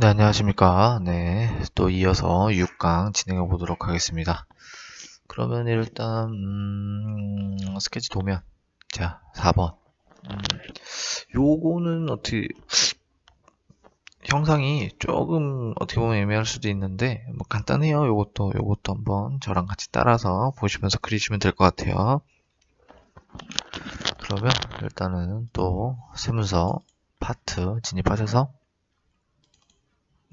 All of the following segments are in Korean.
네, 안녕하십니까. 네, 또 이어서 6강 진행해 보도록 하겠습니다. 그러면 일단, 음, 스케치 도면. 자, 4번. 음, 요거는 어떻게, 형상이 조금 어떻게 보면 애매할 수도 있는데, 뭐 간단해요. 요것도, 요것도 한번 저랑 같이 따라서 보시면서 그리시면 될 것 같아요. 그러면 일단은 또 세문서 파트 진입하셔서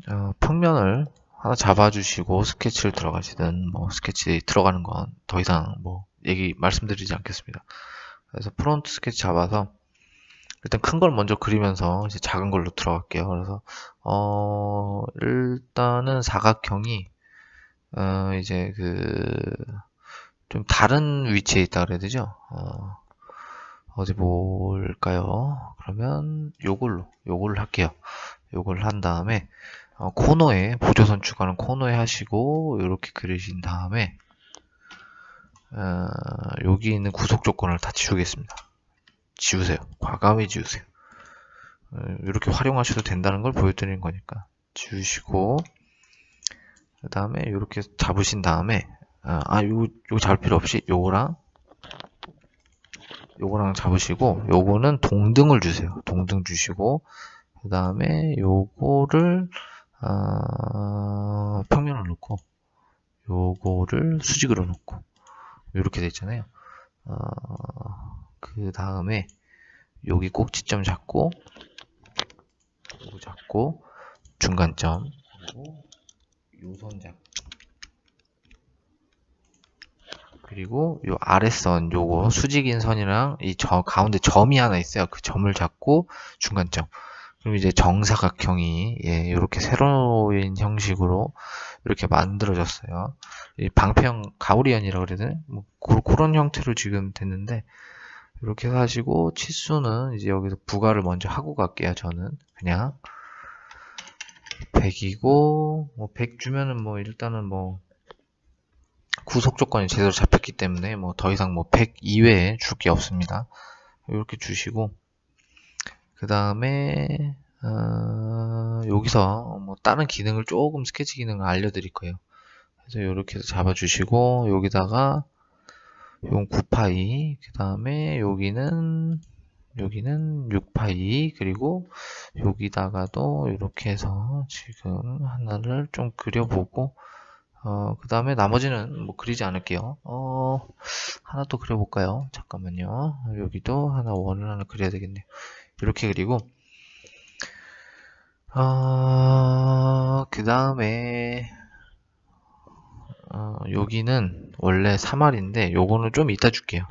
어, 평면을 하나 잡아주시고 스케치를 들어가시든 뭐 스케치 들어가는 건 더 이상 뭐 얘기 말씀드리지 않겠습니다. 그래서 프론트 스케치 잡아서 일단 큰 걸 먼저 그리면서 이제 작은 걸로 들어갈게요. 그래서 어 일단은 사각형이 어 이제 그 좀 다른 위치에 있다 그래야 되죠. 어 어디 볼까요? 그러면 요걸로 요걸로 할게요. 요걸 한 다음에 어, 코너에 보조선 추가는 코너에 하시고 이렇게 그리신 다음에 어, 여기 있는 구속 조건을 다 지우겠습니다. 지우세요. 과감히 지우세요. 어, 이렇게 활용하셔도 된다는 걸 보여드리는 거니까 지우시고 그 다음에 이렇게 잡으신 다음에 어, 아 요, 요 잡을 필요 없이 요거랑 요거랑 잡으시고 요거는 동등을 주세요. 동등 주시고 그 다음에 요거를 어, 평면을 놓고 요거를 수직으로 놓고 이렇게 돼 있잖아요. 어, 그 다음에 여기 꼭지점 잡고 요거 잡고 중간점 그리고 요선 잡고 그리고 요 아래선 요거 수직인 선이랑 이 저 가운데 점이 하나 있어요. 그 점을 잡고 중간점 그럼 이제 정사각형이 예, 이렇게 새로운 형식으로 이렇게 만들어졌어요. 이 방패형 가우리언이라고 그래야 되나? 뭐 그런 형태로 지금 됐는데 이렇게 하시고 치수는 이제 여기서 부가를 먼저 하고 갈게요. 저는 그냥 100이고 뭐 100 주면은 뭐 일단은 뭐 구속 조건이 제대로 잡혔기 때문에 뭐 더 이상 뭐 100 이외에 줄 게 없습니다. 이렇게 주시고 그 다음에 어, 여기서 뭐 다른 기능을 조금 스케치 기능을 알려드릴 거예요. 그래서 이렇게 잡아주시고 여기다가 용 9파이 그 다음에 여기는 여기는 6파이 그리고 여기다가도 이렇게 해서 지금 하나를 좀 그려보고 어, 그 다음에 나머지는 뭐 그리지 않을게요. 어, 하나 또 그려볼까요? 잠깐만요. 여기도 하나 원을 하나 그려야 되겠네요. 이렇게 그리고 어, 그 다음에 어, 여기는 원래 3알인데 요거는 좀 이따 줄게요.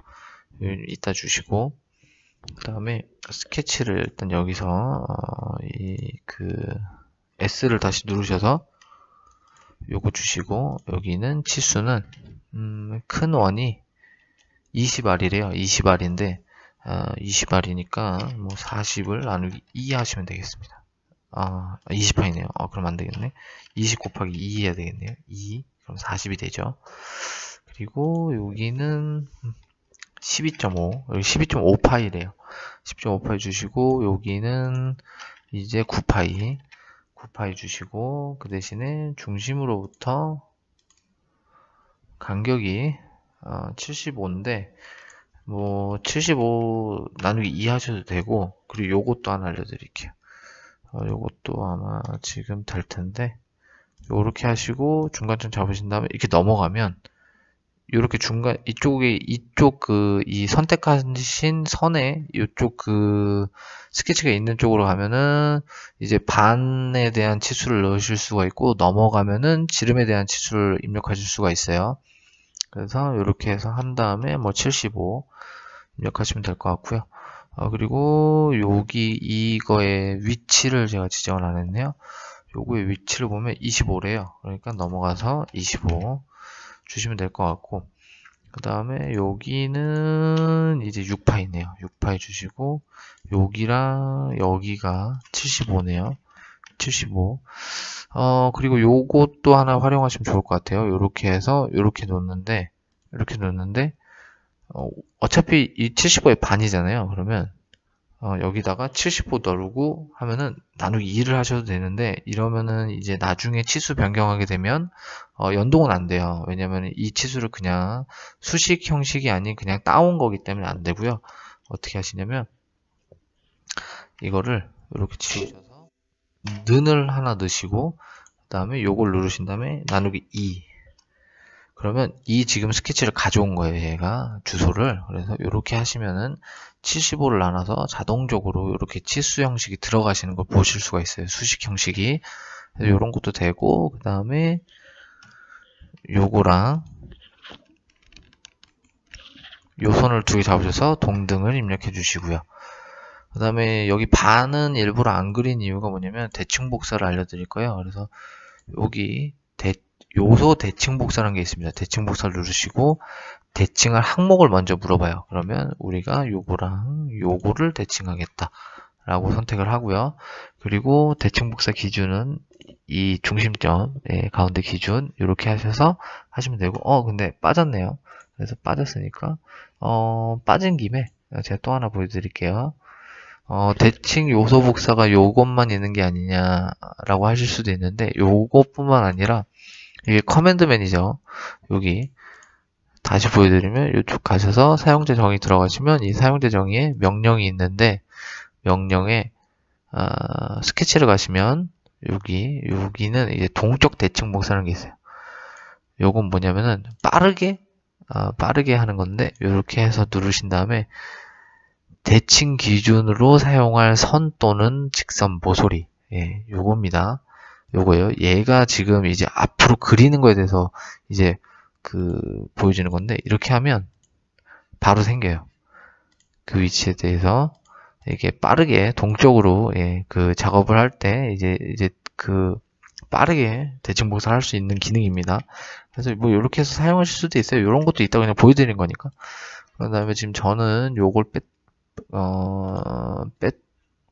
이따 주시고 그 다음에 스케치를 일단 여기서 어, 이그 S를 다시 누르셔서 요거 주시고 여기는 치수는 음, 큰 원이 20알이래요. 20알인데 어, 20알이니까 뭐 40을 나누기 2 하시면 되겠습니다. 아, 20판이네요. 아, 그럼 안 되겠네. 20 곱하기 2 해야 되겠네요. 2. 그럼 40이 되죠. 그리고 여기는 12.5. 여기 12.5파이래요. 12.5파이 주시고, 여기는 이제 9파이. 9파이 주시고, 그 대신에 중심으로부터 간격이 어, 75인데, 뭐, 75 나누기 2 하셔도 되고, 그리고 요것도 하나 알려드릴게요. 어, 요것도 아마 지금 될 텐데, 요렇게 하시고, 중간점 잡으신 다음에, 이렇게 넘어가면, 요렇게 중간, 이쪽에, 이쪽 그, 이 선택하신 선에, 이쪽 그, 스케치가 있는 쪽으로 가면은, 이제 반에 대한 치수를 넣으실 수가 있고, 넘어가면은 지름에 대한 치수를 입력하실 수가 있어요. 그래서 이렇게 해서 한 다음에 뭐 75 입력하시면 될 것 같고요. 어, 그리고 여기 이거의 위치를 제가 지정을 안 했네요. 요거의 위치를 보면 25래요. 그러니까 넘어가서 25 주시면 될 것 같고 그 다음에 여기는 이제 6파이네요. 6파이 주시고 여기랑 여기가 75네요. 75 어, 그리고 요것도 하나 활용하시면 좋을 것 같아요. 요렇게 해서 요렇게 놓는데 이렇게 놓는데 어, 차피 이 75의 반이잖아요. 그러면 어, 여기다가 75 누르고 하면은 나누기 2를 하셔도 되는데 이러면은 이제 나중에 치수 변경하게 되면 어, 연동은 안 돼요. 왜냐면 이 치수를 그냥 수식 형식이 아닌 그냥 따온 거기 때문에 안 되고요. 어떻게 하시냐면 이거를 이렇게 지우셔서 는을 하나 넣으시고 그 다음에 요걸 누르신 다음에 나누기 2 그러면 이 지금 스케치를 가져온 거예요 얘가 주소를. 그래서 이렇게 하시면은 75를 나눠서 자동적으로 이렇게 치수 형식이 들어가시는 걸 보실 수가 있어요 수식 형식이. 이런 것도 되고 그 다음에 요거랑 요 선을 두 개 잡으셔서 동등을 입력해 주시고요 그 다음에 여기 반은 일부러 안 그린 이유가 뭐냐면 대칭 복사를 알려드릴 거예요 그래서 여기 대, 요소 대칭 복사라는 게 있습니다. 대칭 복사를 누르시고 대칭할 항목을 먼저 물어봐요. 그러면 우리가 요거랑 요거를 대칭하겠다. 라고 선택을 하고요. 그리고 대칭 복사 기준은 이 중심점 예, 가운데 기준 이렇게 하셔서 하시면 되고 어 근데 빠졌네요. 그래서 빠졌으니까 어 빠진 김에 제가 또 하나 보여드릴게요. 어, 대칭 요소 복사가 요것만 있는 게 아니냐라고 하실 수도 있는데 요것뿐만 아니라 이게 커맨드 맨이죠. 여기 다시 보여드리면 이쪽 가셔서 사용자 정의 들어가시면 이 사용자 정의에 명령이 있는데 명령에 어, 스케치를 가시면 여기 여기는 이제 동적 대칭 복사라는 게 있어요. 요건 뭐냐면은 빠르게 어, 빠르게 하는 건데 이렇게 해서 누르신 다음에 대칭 기준으로 사용할 선 또는 직선 모서리 예, 요겁니다. 요거예요. 얘가 지금 이제 앞으로 그리는 거에 대해서 이제 그 보여주는 건데 이렇게 하면 바로 생겨요. 그 위치에 대해서 이게 빠르게 동쪽으로 예, 그 작업을 할 때 이제 이제 그 빠르게 대칭 복사를 할 수 있는 기능입니다. 그래서 뭐 이렇게 해서 사용하실 수도 있어요. 이런 것도 있다 그냥 보여드리는 거니까. 그 다음에 지금 저는 요걸 뺐, 어, 뺐,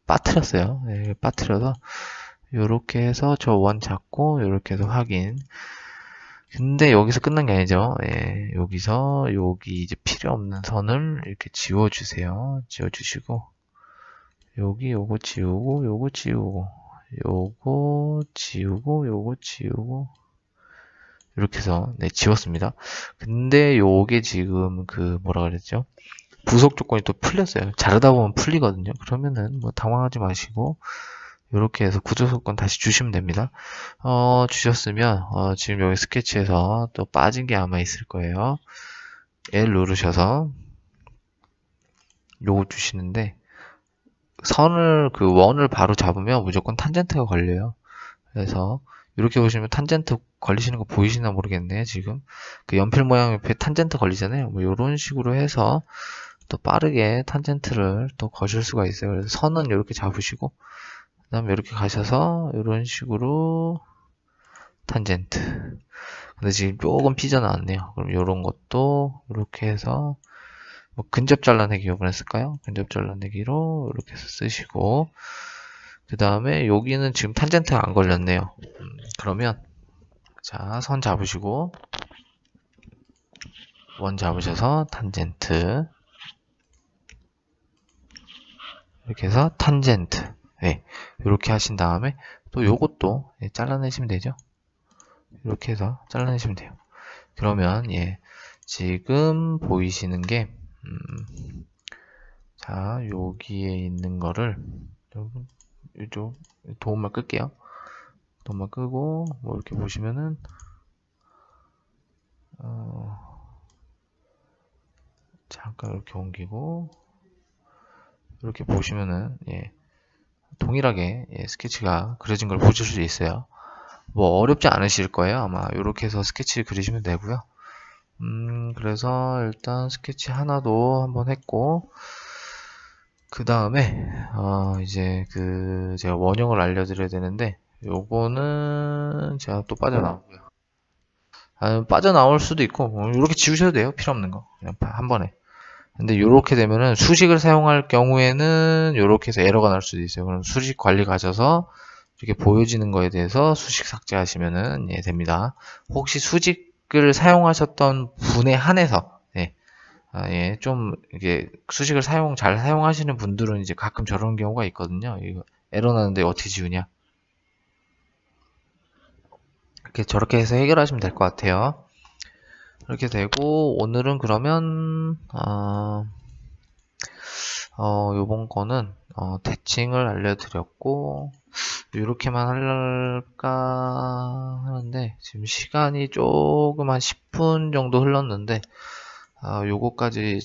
빠트렸어요. 예, 빠트려서 요렇게 해서 저 원 잡고 요렇게 해서 확인. 근데 여기서 끝난 게 아니죠. 예, 여기서 여기 이제 필요 없는 선을 이렇게 지워주세요. 지워주시고. 여기 요거 지우고 요거 지우고. 요거 지우고 요거 지우고. 이렇게 해서 네 지웠습니다. 근데 요게 지금 그 뭐라 그랬죠 부속 조건이 또 풀렸어요 자르다 보면 풀리거든요 그러면은 뭐 당황하지 마시고 이렇게 해서 구조 조건 다시 주시면 됩니다. 어, 주셨으면 어, 지금 여기 스케치에서 또 빠진 게 아마 있을 거예요. L 누르셔서 요거 주시는데 선을 그 원을 바로 잡으면 무조건 탄젠트가 걸려요. 그래서 이렇게 보시면 탄젠트 걸리시는 거 보이시나 모르겠네요. 지금 그 연필 모양 옆에 탄젠트 걸리잖아요. 뭐 이런 식으로 해서 또 빠르게 탄젠트를 또 거실 수가 있어요. 그래서 선은 이렇게 잡으시고 그 다음에 이렇게 가셔서 이런 식으로 탄젠트 근데 지금 조금 삐져나왔네요 그럼 이런 것도 이렇게 해서 뭐 근접 잘라내기 요번에 쓸까요? 근접 잘라내기로 이렇게 해서 쓰시고 그 다음에 여기는 지금 탄젠트가 안 걸렸네요 음, 그러면 자 선 잡으시고 원 잡으셔서 탄젠트 이렇게 해서 탄젠트 네, 이렇게 하신 다음에 또 요것도 예, 잘라내시면 되죠. 이렇게 해서 잘라내시면 돼요. 그러면 예, 지금 보이시는 게 음, 자, 여기에 있는 거를 여러분 이쪽 도움만 끌게요. 도움만 끄고 뭐 이렇게 보시면은 어, 잠깐 이렇게 옮기고 이렇게 보시면은 예. 동일하게 예, 스케치가 그려진 걸 보실 수 있어요. 뭐 어렵지 않으실 거예요. 아마 이렇게 해서 스케치 그리시면 되고요. 음, 그래서 일단 스케치 하나도 한번 했고 그 다음에 어, 이제 그 제가 원형을 알려드려야 되는데 요거는 제가 또 빠져나오고요. 아, 빠져나올 수도 있고 이렇게 뭐 지우셔도 돼요. 필요 없는 거 그냥 한 번에. 근데 이렇게 되면은 수식을 사용할 경우에는 이렇게 해서 에러가 날 수도 있어요. 그럼 수식 관리 가셔서 이렇게 보여지는 거에 대해서 수식 삭제하시면은 예, 됩니다. 혹시 수직을 사용하셨던 분에 한해서 예, 아, 예, 좀, 이게, 수식을 사용, 잘 사용하시는 분들은 이제 가끔 저런 경우가 있거든요. 이거 에러 나는데 어떻게 지우냐? 이렇게 저렇게 해서 해결하시면 될 것 같아요. 이렇게 되고, 오늘은 그러면, 어, 어, 요번 거는, 어, 대칭을 알려드렸고, 이렇게만 할까 하는데, 지금 시간이 조금 한 10분 정도 흘렀는데, 아, 요거까지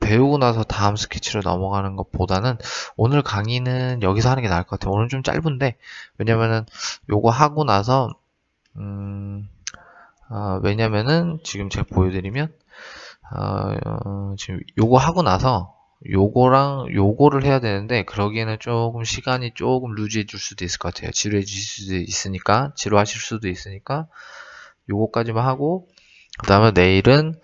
배우고 나서 다음 스케치로 넘어가는 것보다는 오늘 강의는 여기서 하는 게 나을 것 같아요. 오늘 좀 짧은데, 왜냐면은 요거 하고 나서, 음, 아, 왜냐면은 지금 제가 보여드리면, 아, 어, 지금 요거 하고 나서 요거랑 요거를 해야 되는데, 그러기에는 조금 시간이 조금 루즈해 줄 수도 있을 것 같아요. 지루해 질 수도 있으니까, 지루하실 수도 있으니까, 요거까지만 하고, 그 다음에 내일은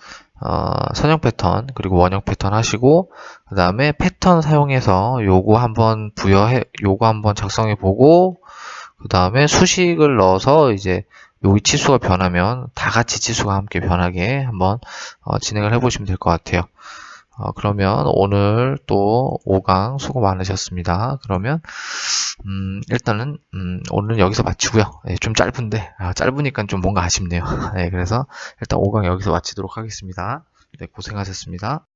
어, 선형 패턴 그리고 원형 패턴 하시고 그 다음에 패턴 사용해서 요거 한번 부여해 요거 한번 작성해 보고 그 다음에 수식을 넣어서 이제 여기 치수가 변하면 다 같이 치수가 함께 변하게 한번 어, 진행을 해 보시면 될 것 같아요 어, 그러면 오늘 또 5강 수고 많으셨습니다 그러면 음, 일단은 음, 오늘은 여기서 마치고요 예, 좀 짧은데 아, 짧으니까 좀 뭔가 아쉽네요 네, 그래서 일단 5강 여기서 마치도록 하겠습니다. 네, 고생하셨습니다.